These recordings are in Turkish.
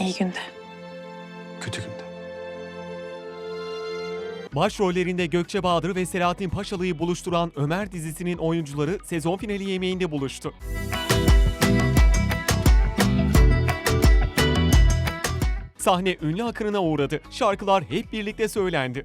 İyi günde. Kötü günde. Başrollerinde Gökçe Bahadır ve Selahattin Paşalı'yı buluşturan Ömer dizisinin oyuncuları sezon finali yemeğinde buluştu. Sahne ünlü akınına uğradı. Şarkılar hep birlikte söylendi.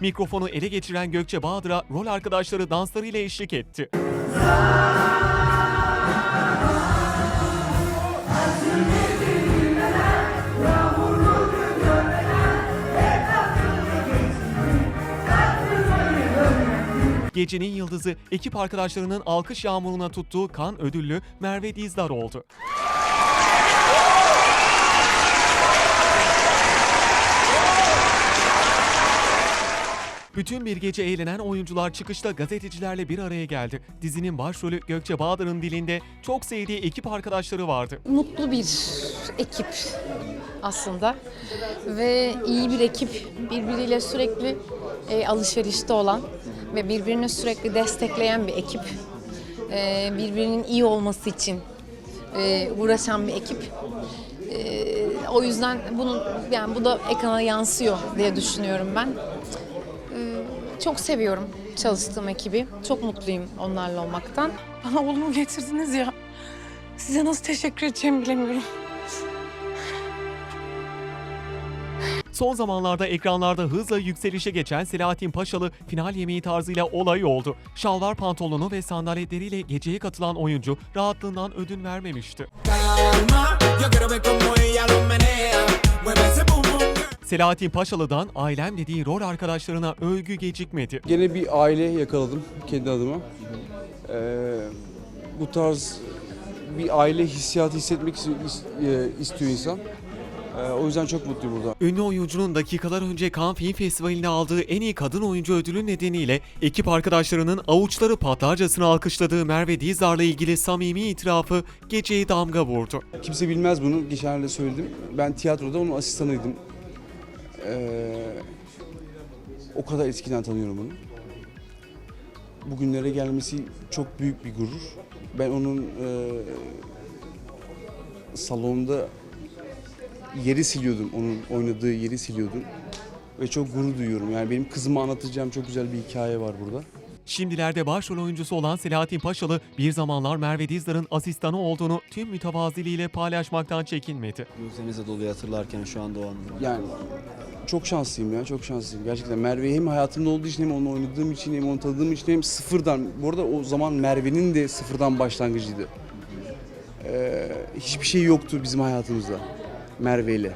Mikrofonu ele geçiren Gökçe Bahadır'a rol arkadaşları danslarıyla eşlik etti. Gecenin yıldızı ekip arkadaşlarının alkış yağmuruna tuttuğu kan ödüllü Merve Dizdar oldu. Bütün bir gece eğlenen oyuncular çıkışta gazetecilerle bir araya geldi. Dizinin başrolü Gökçe Bahadır'ın dilinde çok sevdiği ekip arkadaşları vardı. mutlu bir ekip aslında ve iyi bir ekip birbiriyle sürekli e, alışverişte olan ve birbirini sürekli destekleyen bir ekip E, birbirinin iyi olması için e, uğraşan bir ekip E, o yüzden bunun yani bu da ekrana yansıyor diye düşünüyorum ben çok seviyorum çalıştığım ekibi çok mutluyum onlarla olmaktan. Bana oğlumu getirdiniz ya. Size nasıl teşekkür edeceğimi bilemiyorum. Son zamanlarda ekranlarda hızla yükselişe geçen Selahattin Paşalı final yemeği tarzıyla olay oldu. Şalvar pantolonu ve sandaletleriyle geceye katılan oyuncu rahatlığından ödün vermemişti. Selahattin Paşalı'dan ailem dediği rol arkadaşlarına övgü gecikmedi. Gene bir aile yakaladım kendi adıma. Ee, bu tarz bir aile hissiyatı hissetmek is- is- e, istiyor insan. Ee, o yüzden çok mutluyum burada. Ünlü oyuncunun dakikalar önce Cannes Film Festivali'nde aldığı en iyi kadın oyuncu ödülü nedeniyle ekip arkadaşlarının avuçları patlarcasına alkışladığı Merve Dizdar'la ilgili samimi itirafı geceye damga vurdu. Kimse bilmez bunu. Geçenlerde söyledim. Ben tiyatroda onun asistanıydım. Ee, o kadar eskiden tanıyorum onu. Bugünlere gelmesi çok büyük bir gurur. Ben onun e, salonda yeri siliyordum. Onun oynadığı yeri siliyordum. Ve çok gurur duyuyorum. Yani benim kızıma anlatacağım çok güzel bir hikaye var burada. Şimdilerde başrol oyuncusu olan Selahattin Paşalı bir zamanlar Merve Dizdar'ın asistanı olduğunu tüm mütevaziliğiyle paylaşmaktan çekinmedi. Gözlerinize doluyor hatırlarken şu anda o anları. Yani çok şanslıyım ya, çok şanslıyım. Gerçekten Merve hem hayatımda olduğu için hem onunla oynadığım için hem onu tanıdığım için hem sıfırdan. Bu arada o zaman Merve'nin de sıfırdan başlangıcıydı. Ee, hiçbir şey yoktu bizim hayatımızda Merve ile.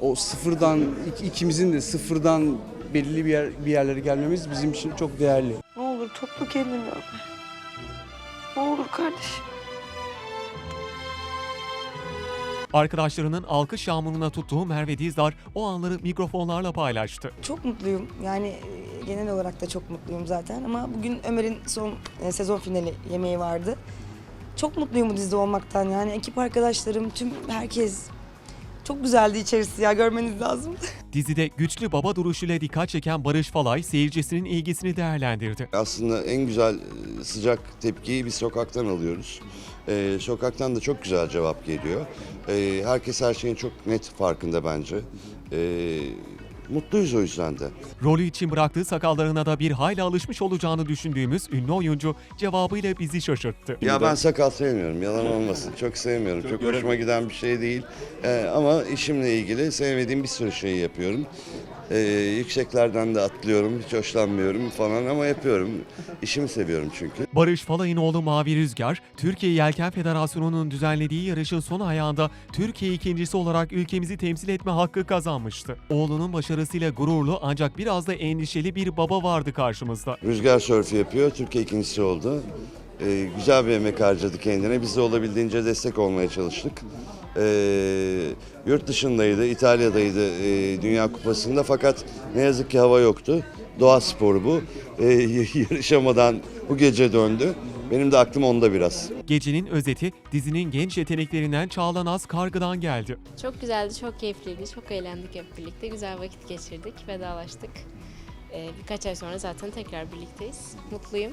O sıfırdan, ik- ikimizin de sıfırdan belirli bir, yer, bir yerlere gelmemiz bizim için çok değerli. Olur toplu kendini Ömer. Ne olur kardeşim. Arkadaşlarının alkış yağmuruna tuttuğu Merve Dizdar o anları mikrofonlarla paylaştı. Çok mutluyum. Yani e, genel olarak da çok mutluyum zaten. Ama bugün Ömer'in son e, sezon finali yemeği vardı. Çok mutluyum bu dizide olmaktan. Yani ekip arkadaşlarım, tüm herkes çok güzeldi içerisi ya görmeniz lazım. Dizide güçlü baba duruşuyla dikkat çeken Barış Falay seyircisinin ilgisini değerlendirdi. Aslında en güzel e, sıcak tepkiyi biz sokaktan alıyoruz. Ee, sokaktan da çok güzel cevap geliyor. Ee, herkes her şeyin çok net farkında bence. Ee, mutluyuz o yüzden de. Rolü için bıraktığı sakallarına da bir hayli alışmış olacağını düşündüğümüz ünlü oyuncu cevabıyla bizi şaşırttı. Ya ben sakal sevmiyorum, yalan olmasın. Çok sevmiyorum, çok, hoşuma giden bir şey değil. Ee, ama işimle ilgili sevmediğim bir sürü şeyi yapıyorum. Ee, yükseklerden de atlıyorum, hiç hoşlanmıyorum falan ama yapıyorum. İşimi seviyorum çünkü. Barış Falay'ın oğlu Mavi Rüzgar, Türkiye Yelken Federasyonu'nun düzenlediği yarışın son ayağında Türkiye ikincisi olarak ülkemizi temsil etme hakkı kazanmıştı. Oğlunun başarısıyla gururlu ancak biraz da endişeli bir baba vardı karşımızda. Rüzgar sörfü yapıyor, Türkiye ikincisi oldu. Ee, güzel bir emek harcadı kendine. Biz de olabildiğince destek olmaya çalıştık. Ee, yurt dışındaydı, İtalya'daydı e, Dünya Kupası'nda fakat ne yazık ki hava yoktu. Doğa sporu bu. Ee, yarışamadan bu gece döndü. Benim de aklım onda biraz. Gecenin özeti dizinin genç yeteneklerinden Çağla Naz Kargı'dan geldi. Çok güzeldi, çok keyifliydi. Çok eğlendik hep birlikte. Güzel vakit geçirdik, vedalaştık. Ee, birkaç ay sonra zaten tekrar birlikteyiz. Mutluyum.